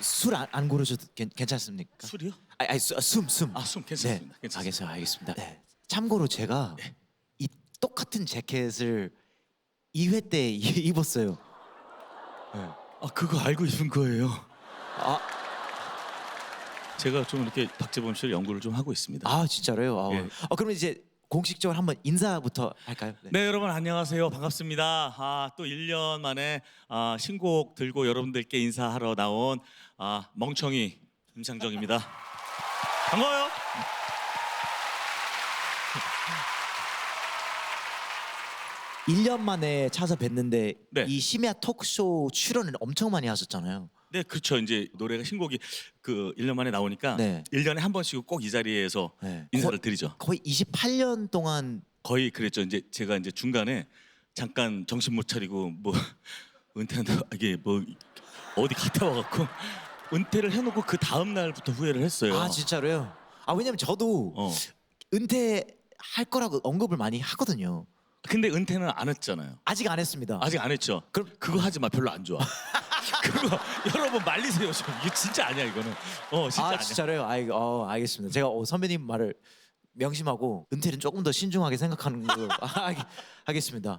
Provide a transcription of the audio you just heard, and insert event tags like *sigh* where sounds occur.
술안 고르셔도 괜, 괜찮습니까? 술이요? 아니, 아니 수- 숨 숨. 아, 숨 괜찮습니다. 네, 괜찮습니다. 알겠어요, 알겠습니다. 네. 참고로 제가 네. 이 똑같은 재킷을 2회 때 이- *laughs* 입었어요. 아, 그거 알고 있는 거예요. 아, 제가 좀 이렇게 박재범 씨를 연구를 좀 하고 있습니다. 아 진짜로요? 아, 예. 아 그러면 이제 공식적으로 한번 인사부터 할까요? 네 여러분 안녕하세요 반갑습니다. 아, 또 1년 만에 아, 신곡 들고 여러분들께 인사하러 나온 아, 멍청이 임창정입니다. *laughs* 반가워요. 1년 만에 찾아뵀는데 네. 이 심야 토크쇼 출연을 엄청 많이 하셨잖아요. 네 그렇죠 이제 노래가 신곡이 그 1년 만에 나오니까 네. 1년에 한 번씩 꼭이 자리에서 네. 인사를 드리죠. 거의 28년 동안 거의 그랬죠. 이제 제가 이제 중간에 잠깐 정신 못 차리고 뭐 *laughs* 은퇴한다 이게 뭐 어디 갔다 와갖고 *laughs* 은퇴를 해놓고 그 다음 날부터 후회를 했어요. 아 진짜로요? 아 왜냐면 저도 어. 은퇴할 거라고 언급을 많이 하거든요. 근데 은퇴는 안 했잖아요. 아직 안 했습니다. 아직 안 했죠. 그럼- 그거 하지 마. 별로 안 좋아. *laughs* *laughs* 그거 여러분 말리세요. 좀. 이게 진짜 아니야 이거는. 어 진짜 아 아니야. 진짜로요? 아, 이거, 어, 알겠습니다. 제가 어, 선배님 말을 명심하고 은퇴는 조금 더 신중하게 생각하는 걸로 *laughs* 아, 하겠습니다.